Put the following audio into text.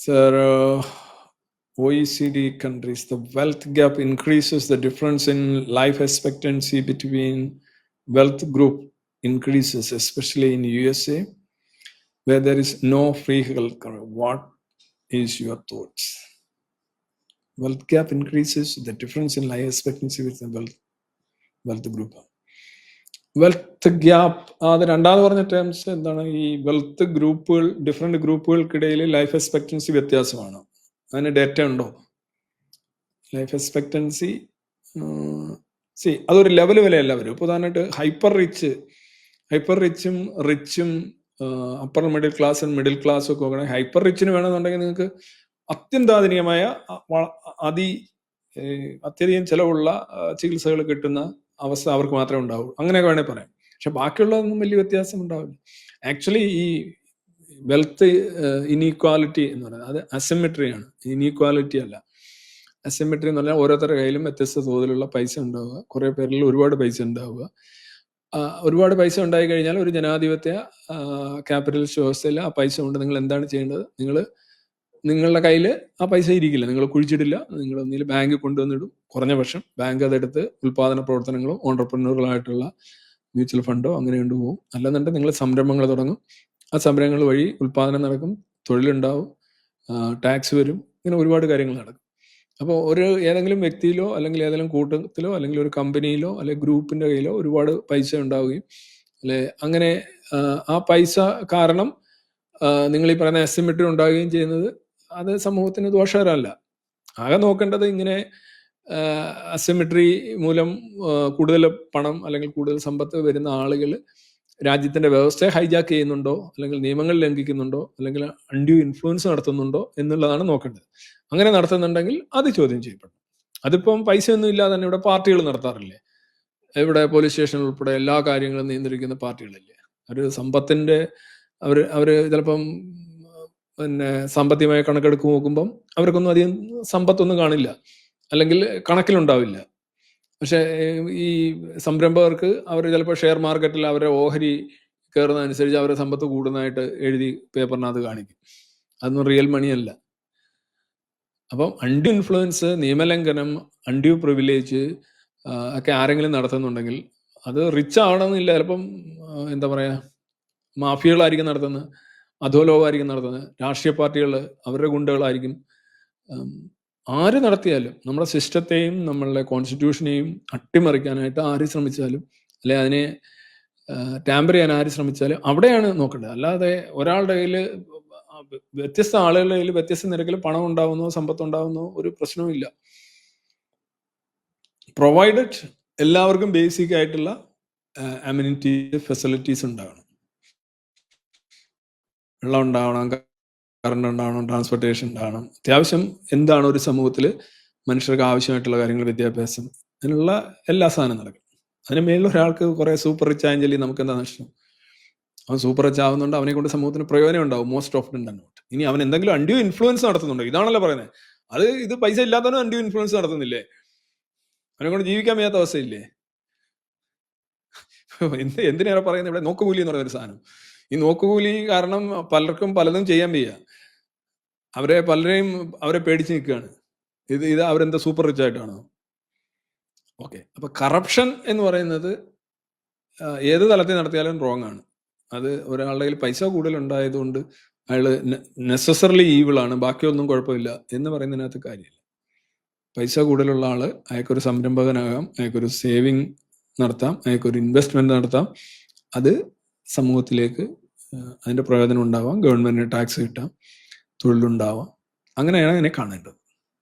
Sir, uh, OECD countries, the wealth gap increases, the difference in life expectancy between wealth group increases, especially in USA, where there is no free health cover. What is your thoughts? Wealth gap increases, the difference in life expectancy the wealth, wealth group. Wealth gap അത് രണ്ടാമത് പറഞ്ഞ terms എന്താണ്? ഈ wealth ഗ്രൂപ്പുകൾ different ഗ്രൂപ്പുകൾക്കിടയിൽ life expectancy വ്യത്യാസമാണ്. അതിന് data ഉണ്ടോ? Life expectancy സി അതൊരു ലെവൽ വിലയല്ല എല്ലാവരും ഇപ്പോൾ ഉദാഹരണമായിട്ട് ഹൈപ്പർ റിച്ച് ഹൈപ്പർ റിച്ചും റിച്ചും upper middle class and middle class ഒക്കെ നോക്കണമെങ്കിൽ ഹൈപ്പർ റിച്ചിന് വേണമെന്നുണ്ടെങ്കിൽ നിങ്ങൾക്ക് അത്യന്താധുനികമായ അതി അത്യധികം ചിലവുള്ള ചികിത്സകൾ കിട്ടുന്ന അവസ്ഥ അവർക്ക് മാത്രമേ ഉണ്ടാവൂ അങ്ങനെയൊക്കെ വേണേൽ പറയാം. പക്ഷെ ബാക്കിയുള്ളതൊന്നും വലിയ വ്യത്യാസം ഉണ്ടാവില്ല. ആക്ച്വലി ഈ വെൽത്ത് ഇനീക്വാലിറ്റി എന്ന് പറയുന്നത് അത് അസിമെട്രിയാണ് ഇനീക്വാലിറ്റി അല്ല. അസിമെട്രി എന്ന് പറഞ്ഞാൽ ഓരോരുത്തരുടെ കയ്യിലും വ്യത്യസ്ത തോതിലുള്ള പൈസ ഉണ്ടാവുക. കുറെ പേരിൽ ഒരുപാട് പൈസ ഉണ്ടാവുക. ഒരുപാട് പൈസ ഉണ്ടായി കഴിഞ്ഞാൽ ഒരു ജനാധിപത്യ ക്യാപിറ്റലിസ്റ്റ് വ്യവസ്ഥയിൽ ആ പൈസ കൊണ്ട് നിങ്ങൾ എന്താണ് ചെയ്യേണ്ടത്? നിങ്ങൾ നിങ്ങളുടെ കയ്യിൽ ആ പൈസ ഇരിക്കില്ല. നിങ്ങൾ കുഴിച്ചിടില്ല. നിങ്ങൾ ഒന്നിൽ ബാങ്ക് കൊണ്ടുവന്നിടും. കുറഞ്ഞ പക്ഷം ബാങ്ക് അതെടുത്ത് ഉൽപാദന പ്രവർത്തനങ്ങളോ ഓണ്ടർപ്രണറുകളായിട്ടുള്ള മ്യൂച്വൽ ഫണ്ടോ അങ്ങനെ കൊണ്ടുപോകും അല്ലെന്നുണ്ടെങ്കിൽ നിങ്ങൾ സംരംഭങ്ങൾ തുടങ്ങും. ആ സംരംഭങ്ങൾ വഴി ഉൽപാദനം നടക്കും. തൊഴിലുണ്ടാവും. ടാക്സ് വരും. ഇങ്ങനെ ഒരുപാട് കാര്യങ്ങൾ നടക്കും. അപ്പോൾ ഒരു ഏതെങ്കിലും വ്യക്തിയിലോ അല്ലെങ്കിൽ ഏതെങ്കിലും കൂട്ടത്തിലോ അല്ലെങ്കിൽ ഒരു കമ്പനിയിലോ അല്ലെങ്കിൽ ഗ്രൂപ്പിന്റെ കയ്യിലോ ഒരുപാട് പൈസ ഉണ്ടാവുകയും അല്ലെ അങ്ങനെ ആ, പൈസ കാരണം നിങ്ങൾ ഈ പറയുന്ന എസ്റ്റിമേറ്റ് ഉണ്ടാവുകയും ചെയ്യുന്നത് അത് സമൂഹത്തിന് ദോഷകരമല്ല. ആകെ നോക്കേണ്ടത് ഇങ്ങനെ അസിമെട്രി മൂലം കൂടുതൽ പണം അല്ലെങ്കിൽ കൂടുതൽ സമ്പത്ത് വരുന്ന ആളുകൾ രാജ്യത്തിന്റെ വ്യവസ്ഥയെ ഹൈജാക്ക് ചെയ്യുന്നുണ്ടോ? അല്ലെങ്കിൽ നിയമങ്ങൾ ലംഘിക്കുന്നുണ്ടോ? അല്ലെങ്കിൽ അൺഡ്യൂ ഇൻഫ്ലുവൻസ് നടത്തുന്നുണ്ടോ? എന്നുള്ളതാണ് നോക്കേണ്ടത്. അങ്ങനെ നടത്തുന്നുണ്ടെങ്കിൽ അത് ചോദ്യം ചെയ്യപ്പെടും. അതിപ്പം പൈസയൊന്നും ഇല്ലാതെ തന്നെ ഇവിടെ പാർട്ടികൾ നടത്താറില്ലേ? ഇവിടെ പോലീസ് സ്റ്റേഷൻ ഉൾപ്പെടെ എല്ലാ കാര്യങ്ങളും നിയന്ത്രിക്കുന്ന പാർട്ടികളില്ലേ? അവർ സമ്പത്തിന്റെ അവർ അവർ ചിലപ്പം പിന്നെ സാമ്പത്തികമായ കണക്കെടുക്ക് നോക്കുമ്പം അവർക്കൊന്നും അധികം സമ്പത്തൊന്നും കാണില്ല. അല്ലെങ്കിൽ കണക്കിലുണ്ടാവില്ല. പക്ഷേ ഈ സംരംഭകർക്ക് അവർ ചിലപ്പോൾ ഷെയർ മാർക്കറ്റിൽ അവരുടെ ഓഹരി കയറുന്നതനുസരിച്ച് അവരെ സമ്പത്ത് കൂടുന്നതായിട്ട് എഴുതി പേപ്പറിനകത്ത് കാണിക്കും. അതൊന്നും റിയൽ മണിയല്ല. അപ്പം അൺഡ്യൂ ഇൻഫ്ലുവൻസ് നിയമലംഘനം അൺഡ്യൂ പ്രിവിലേജ് ഒക്കെ ആരെങ്കിലും നടത്തുന്നുണ്ടെങ്കിൽ അത് റിച്ച് ആവണമെന്നില്ല. ചിലപ്പം എന്താ പറയുക മാഫിയകളായിരിക്കും നടത്തുന്നത്. അധോലോകമായിരിക്കും നടത്തുന്നത്. രാഷ്ട്രീയ പാർട്ടികൾ അവരുടെ ഗുണ്ടകളായിരിക്കും. ആര് നടത്തിയാലും നമ്മുടെ സിസ്റ്റത്തെയും നമ്മളുടെ കോൺസ്റ്റിറ്റ്യൂഷനെയും അട്ടിമറിക്കാനായിട്ട് ആര് ശ്രമിച്ചാലും അല്ലെ അതിനെ ടാമ്പർ ചെയ്യാൻ ആര് ശ്രമിച്ചാലും അവിടെയാണ് നോക്കേണ്ടത്. അല്ലാതെ ഒരാളുടെ കയ്യിൽ വ്യത്യസ്ത ആളുകളുടെ കയ്യിൽ വ്യത്യസ്ത നിരക്കിൽ പണം ഉണ്ടാവുന്നോ സമ്പത്ത് ഉണ്ടാവുന്നോ ഒരു പ്രശ്നവുമില്ല പ്രൊവൈഡഡ് എല്ലാവർക്കും ബേസിക് ആയിട്ടുള്ള അമ്യൂണിറ്റി ഫെസിലിറ്റീസ് ഉണ്ടാവണം വെള്ളം ഉണ്ടാവണം കറണ്ട് ഉണ്ടാവണം ട്രാൻസ്പോർട്ടേഷൻ ഉണ്ടാവണം. അത്യാവശ്യം എന്താണ് ഒരു സമൂഹത്തിൽ മനുഷ്യർക്ക് ആവശ്യമായിട്ടുള്ള കാര്യങ്ങൾ വിദ്യാഭ്യാസം അതിനുള്ള എല്ലാ സാധനവും നടക്കും. അതിന് മേളിൽ ഒരാൾക്ക് കുറെ സൂപ്പർ റിച്ച് ആയെങ്കിൽ നമുക്ക് എന്താ നഷ്ടം? അവൻ സൂപ്പർ റിച്ച് ആവുന്നുണ്ട് അവനെ കൊണ്ട് സമൂഹത്തിന് പ്രയോജനം ഉണ്ടാവും മോസ്റ്റ് ഓഫ് നോട്ട് ഇനി അവൻ എന്തെങ്കിലും അണ്ടിയോ ഇൻഫ്ലുവൻസ് നടത്തുന്നുണ്ടോ? ഇതാണല്ലോ പറയുന്നത്. അത് ഇത് പൈസ ഇല്ലാത്തവനും അണ്ടിയോ ഇൻഫ്ലുവൻസ് നടത്തുന്നില്ലേ? അവനെ കൊണ്ട് ജീവിക്കാൻ വയ്യാത്ത അവസ്ഥയില്ലേ? എന്ത് എന്തിനേറെ പറയുന്നത് ഇവിടെ? നോക്കുകൂലി എന്ന് പറയുന്ന ഒരു സാധനം. ഈ നോക്കുകൂലി കാരണം പലർക്കും പലതും ചെയ്യാൻ വയ്യ. അവരെ പലരെയും അവരെ പേടിച്ച് നിൽക്കുകയാണ്. ഇത് ഇത് അവരെന്താ സൂപ്പർ റിച്ച് ആയിട്ടാണോ? ഓക്കെ അപ്പൊ കറപ്ഷൻ എന്ന് പറയുന്നത് ഏത് തലത്തിൽ നടത്തിയാലും റോങ് ആണ്. അത് ഒരാളുടെ കയ്യിൽ പൈസ അയാൾ നെസസറലി ഈവിൾ ആണ്. ബാക്കിയൊന്നും കുഴപ്പമില്ല എന്ന് പറയുന്നതിനകത്ത് കാര്യമില്ല. പൈസ കൂടുതലുള്ള ആൾ അയാൾക്കൊരു സംരംഭകനാകാം അയാൾക്കൊരു സേവിങ് നടത്താം അയാൾക്കൊരു ഇൻവെസ്റ്റ്മെന്റ് നടത്താം. അത് സമൂഹത്തിലേക്ക് അതിന്റെ പ്രയോജനം ഉണ്ടാവാം. ഗവൺമെന്റിന് ടാക്സ് കിട്ടാം. തൊഴിലുണ്ടാവാം. അങ്ങനെയാണ് അതിനെ കാണേണ്ടത്.